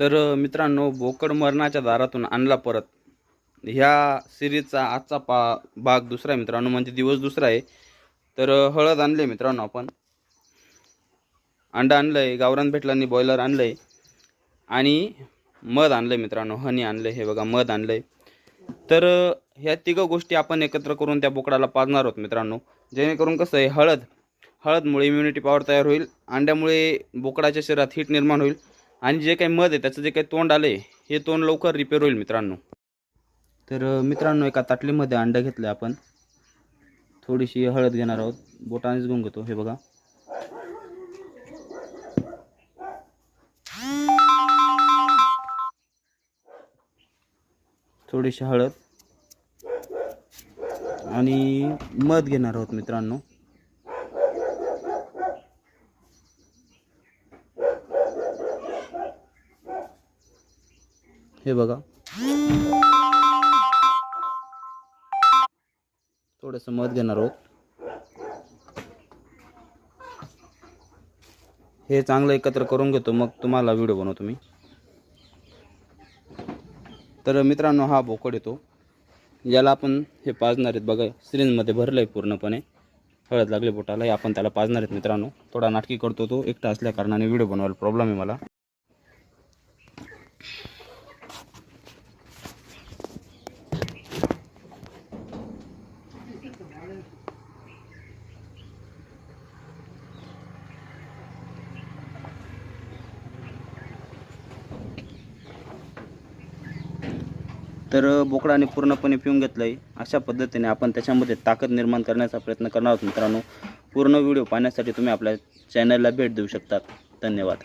तर मित्रांनो बोकड मरणाच्या दारातून आणला परत. ह्या सिरीजचा आजचा पा भाग दुसरा आहे मित्रांनो म्हणजे दिवस दुसरा आहे. तर हळद आणले मित्रांनो आपण. अंडा आणलं आहे गावरान भेटलांनी बॉयलर आणलं आहे आणि मध आणलं आहे मित्रांनो हनी आणलं हे बघा मध आणलं आहे तर ह्या तिघं गोष्टी आपण एकत्र करून त्या बोकडाला पाजणार आहोत मित्रांनो. जेणेकरून कसं आहे हळद हळदमुळे इम्युनिटी पॉवर तयार होईल. अंड्यामुळे बोकडाच्या शरीरात हीट निर्माण होईल. आणि जे काही मध आहे त्याचं जे काही तोंड आलं आहे हे तोंड लवकर रिपेअर होईल मित्रांनो. तर मित्रांनो एका ताटलीमध्ये अंडं घेतलं आपण. थोडीशी हळद घेणार आहोत. बोटानेच घेऊन घेतो हे बघा. थोडीशी हळद. आणि मध घेणार आहोत मित्रांनो. हे बघा. थोडंसं मध घेणार आहोत. हे चांगलं एकत्र करून घेतो मग तुम्हाला व्हिडिओ बनवतो मी. तर मित्रांनो हा बोकड येतो. याला आपण हे पाजणार आहेत बघा सिरिंजमध्ये भरलं आहे पूर्णपणे. हळद लागले बोटाला हे आपण त्याला पाजणार आहेत मित्रांनो. थोडा नाटकी करतो तो एकटा असल्या कारणाने व्हिडिओ बनवायला प्रॉब्लेम आहे मला. तर बोकडाने पूर्णपणे पिऊन घेतलं आहे अशा पद्धतीने आपण त्याच्यामध्ये ताकद निर्माण करण्याचा प्रयत्न करणार आहोत मित्रांनो. पूर्ण व्हिडिओ पाहण्यासाठी तुम्ही आपल्या चॅनलला भेट देऊ शकतात. धन्यवाद.